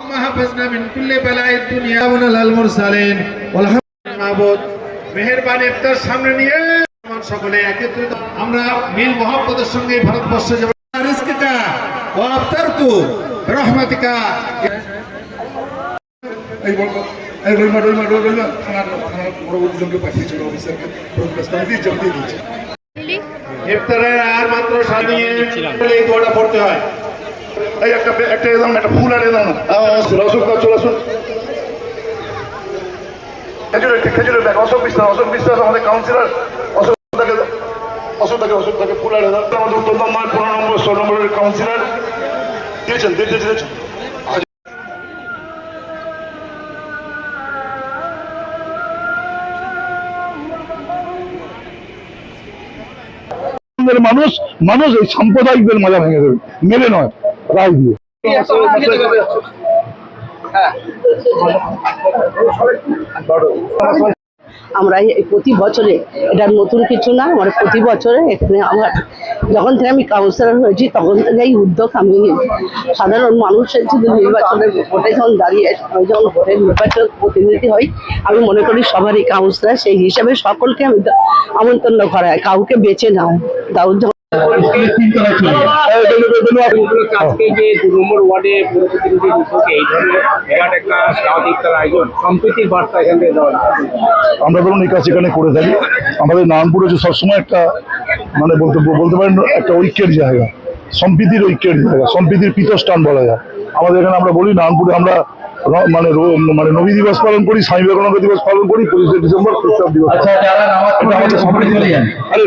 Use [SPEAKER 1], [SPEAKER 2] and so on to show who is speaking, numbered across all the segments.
[SPEAKER 1] হাফেজনা মিন কুল্লি বালায়ে দুনিয়া ওয়াল আল মুরসালিন। ওয়াল মাবুদ মেহেরবানি ইফতার সামনে নিয়ে মান সকলে একত্রিত। আমরা মিল মহব্বতের সঙ্গে ভারতবর্ষ যাব। রিজকিকা ওয়া আফতারতু রহমাতিকা।
[SPEAKER 2] এই বলব এই রইমা রইমা রইমা থানার থানার বড় উদ্যোগকে পাঠিয়েছিল অফিসারকে। প্রোগ্রেস কমিটি জলদি দিয়েছে।
[SPEAKER 1] ইফতারের আর মাত্র সামনে এই দোয়াটা পড়তে হয়।
[SPEAKER 2] এই একটা একটা একটা ফুল আর আসুন খেজুরের খেজুরের ব্যাগ, অশোক বিশ্বাস অশোক বিশ্বাস আমাদের কাউন্সিলর অশোক তাকে অশোক তাকে অশোক তাকে ফুল আর আমাদের পনেরো নম্বর, ষোলো নম্বরের কাউন্সিলর দিয়েছেন দিয়েছেন দিয়েছেন। মানুষ মানুষ এই সাম্প্রদায়িকদের মাজা ভেঙে দেবে। মেলে নয়। দিয়ে
[SPEAKER 3] আমরা প্রতি বছরে, এটা নতুন কিছু না মানে প্রতি বছরে এখানে আমার যখন থেকে আমি কাউন্সিলর হয়েছি, তখন থেকে এই উদ্যোগ আমি সাধারণ মানুষের যদি নির্বাচনের ভোটে যখন দাঁড়িয়ে যখন ভোটের নির্বাচন প্রতিনিধি হই, আমি মনে করি সবারই কাউন্সিলর সেই হিসাবে সকলকে আমি আমন্ত্রণ করা হয়, কাউকে বেছে না দাউদ
[SPEAKER 4] যে
[SPEAKER 2] আমরা ধরুন এই কাজ এখানে করে থাকি। আমাদের নারায়ণপুর হচ্ছে সবসময় একটা মানে বলতে বলতে পারেন, একটা ঐক্যের জায়গা। সম্প্রীতির ঐক্যের জায়গা, সম্প্রীতির পীতস্থান বলা যায়। আমাদের এখানে আমরা বলি, নারায়ণপুরে আমরা মানে মানে নবী দিবস পালন করি স্বামী বিবেকানন্দ দিবস পালন করি পঁচিশে ডিসেম্বর খ্রিস্টান দিবস। সম্প্রীতি আরে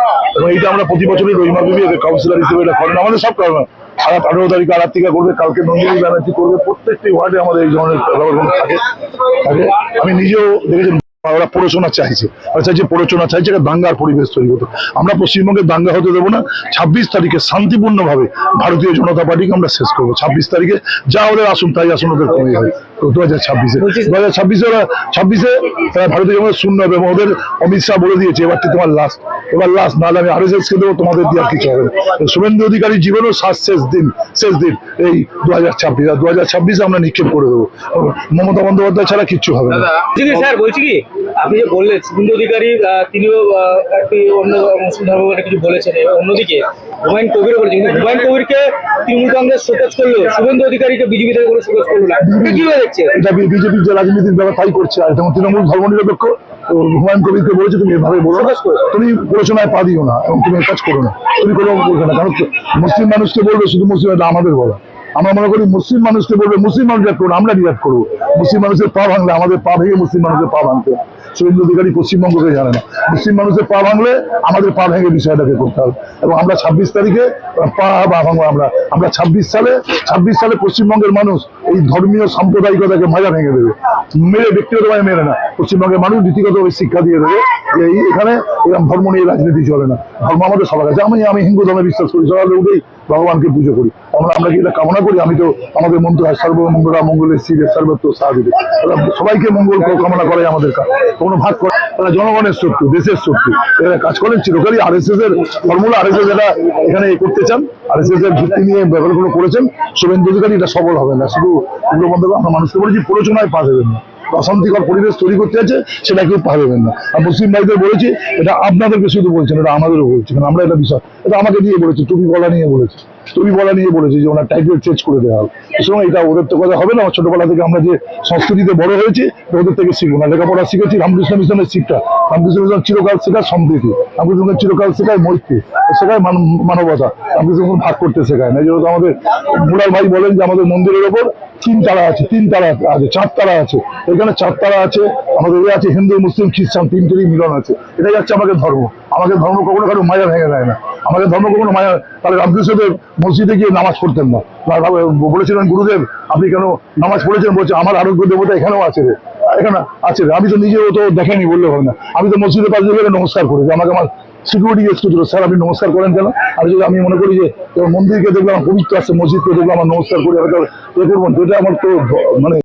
[SPEAKER 2] না, এইটা আমরা প্রতি বছরই রহিমা বিবি কাউন্সিলর হিসেবে এটা করেন। আমাদের সব কারণ আর আঠারো তারিখ আরাত্রিকা করবে কালকে নন্দিনী ব্যানার্জি করবে প্রত্যেকটি ওয়ার্ডে আমাদের এই ধরনের থাকে। থাকে। আমি নিজেও দেখেছেন ওরা পড়াশোনা চাইছে। ওরা চাইছে পড়াশোনা, চাইছে একটা দাঙ্গার পরিবেশ তৈরি হতো আমরা পশ্চিমবঙ্গে দাঙ্গা হতে দেবো না। ছাব্বিশ তারিখে শান্তিপূর্ণভাবে ভারতীয় জনতা পার্টিকে আমরা শেষ করব। ছাব্বিশ তারিখে যা ওদের আসুন, তাই আসুন ওদের কমে যাবে দু হাজার ছাব্বিশে। দু হাজার ছাব্বিশে ওরা ছাব্বিশে ভারতীয় জনতা শূন্য হবে এবং ওদের অমিত শাহ বলে দিয়েছে এবারটি তোমার লাস্ট এবার লাস্ট নাহলে আমি দেবো তোমাদের দিয়ে আর কিছু হবে শুভেন্দু অধিকারী জীবনও শ্বাস শেষ দিন শেষ দিন এই দু হাজার ছাব্বিশ। আর দু হাজার ছাব্বিশে আমরা নিক্ষেপ করে দেবো। মমতা বন্দ্যোপাধ্যায় ছাড়া কিচ্ছু হবে না।
[SPEAKER 4] স্যার বলছি কি? আপনি যে বললেন শুভেন্দু অধিকারী তিনিও একটি অন্য মুসলিম ধর্ম কিছু বলেছেন। অন্যদিকে হুমায়ুন কবিরও বলেছেন কিন্তু হুমায়ুন কবিরকে তৃণমূল কংগ্রেস শোকজ করল শুভেন্দু অধিকারীকে বিজেপি থেকে কোনো শোকজ করল না। কীভাবে দেখছেন
[SPEAKER 2] এটা বিজেপির যে রাজনীতির ব্যাপার তাই করছে। আর যেমন তৃণমূল ধর্মনিরপেক্ষ তো হুমায়ুন কবিরকে বলেছে তুমি এভাবে বলো তুমি পড়াশোনায় পা দিও না এবং তুমি কাজ করো না। তুমি কোনো বলবে না কারণ মুসলিম মানুষকে বলবে শুধু মুসলিম এটা আমাদের বলা। আমরা মনে করি মুসলিম মানুষকে বলবে, মুসলিম মানুষ রিয়াক্ট করব আমরা রিয়াক্ট করব। মুসলিম মানুষের পা ভাঙলে, আমাদের পা ভেঙে মুসলিম মানুষের পা ভাঙতে হবে। অধিকারী পশ্চিমবঙ্গকে জানে না। মুসলিম মানুষের পা ভাঙলে আমাদের পা ভেঙে বিষয়টাকে করতে হবে। এবং আমরা ছাব্বিশ তারিখে পা ভাঙবো আমরা। আমরা ছাব্বিশ সালে ছাব্বিশ সালে পশ্চিমবঙ্গের মানুষ এই ধর্মীয় সাম্প্রদায়িকতাকে মাজা ভেঙে দেবে। মেরে, ব্যক্তিগতভাবে মেরে না। পশ্চিমবঙ্গের মানুষ নীতিগতভাবে শিক্ষা দিয়ে দেবে যে এই এখানে এরকম ধর্ম নিয়ে রাজনীতি চলে না। ধর্ম আমাদের সবার কাছে। আমি আমি হিন্দু ধর্মে বিশ্বাস করি, সকালে উঠেই ভগবানকে পুজো করি। আমরা কি এটা কামনা করি? আমি তো আমাদের মন্ত্র হয় সর্বমঙ্গলা মঙ্গলের শিবের সর্বত্র সাহায্য সবাইকে মঙ্গল কামনা করে আমাদের কাজ। কোনো ভাগ করে তারা জনগণের শত্রু, দেশের শত্রু। এরা কাজ করেন চিরকালই। আর এস এস এর ফর্মুলা আর এস এস এটা এখানে করতে চান। আর এস এস এর ভিত্তি নিয়ে ব্যাপারগুলো করেছেন। শুভেন্দু অধিকারী, এটা সফল হবে না। শুধু উগ্র বন্দ্যোপাধ্যায় আমরা মানুষকে বলেছি, প্ররোচনায় পা দেবেন না। অশান্তিকর পরিবেশ তৈরি করতে আছে সেটা কেউ পারবেন না। আর মুসলিম ভাইদের বলেছি, এটা আপনাদেরকে শুধু বলছেন, এটা আমাদেরও বলছি, কারণ আমরা এটা বিষয় এটা আমাকে দিয়ে বলেছি, টুপি গলা নিয়ে বলেছি। টুপি বলা নিয়ে বলেছি যে ওনার টাইটেল চেঞ্জ করে দেওয়া হবে সুতরাং এটা ওদের তো কথা হবে না। আমার ছোটবেলা থেকে আমরা যে সংস্কৃতিতে বড় হয়েছি ওদের থেকে শিখব। না, লেখাপড়া শিখেছি, রামকৃষ্ণ মিশনের শিক্ষা। রামকৃষ্ণ মিশন চিরকাল শেখায় সম্প্রীতি। রামকৃষ্ণ মিশন চিরকাল শেখায় মৈত্রী, শেখায় মানবতা। রামকৃষ্ণ মিশন ভাগ করতে শেখায় না। যেহেতু আমাদের মুরাল ভাই বলেন যে আমাদের মন্দিরের ওপর তিন তারা আছে, তিন তারা আছে, চার তারা আছে। এখানে চার তারা আছে, আমাদের এ আছে হিন্দু, মুসলিম, খ্রিস্টান তিনটেরই মিলন আছে। এটাই হচ্ছে আমাদের ধর্ম। আমাদের ধর্ম কখনো কারও মায়া ভেঙে দেয় না। আমাদের ধর্ম কখনো মায়া তাহলে রামকৃষ্ণদেব মসজিদে গিয়ে নামাজ পড়তেন না। বলেছিলেন, গুরুদেব, আপনি কেন নামাজ পড়েছেন? বলছে, আমার আরোগ্য দেবতা এখানেও আছে রে। এখানে আছে রে। আমি তো নিজেও তো দেখেনি, বললে হবে না। আমি তো মসজিদের পাশে গেলে নমস্কার করেছি আমাকে আমার সিকিউরিটি এসেছিল স্যার, আপনি নমস্কার করেন কেন? আর যদি আমি মনে করি যে মন্দিরকে দেখলাম, পবিত্র আছে মসজিদকে দেখলাম, আমার নমস্কার করি, আমি এ করব যেটা আমার তো মানে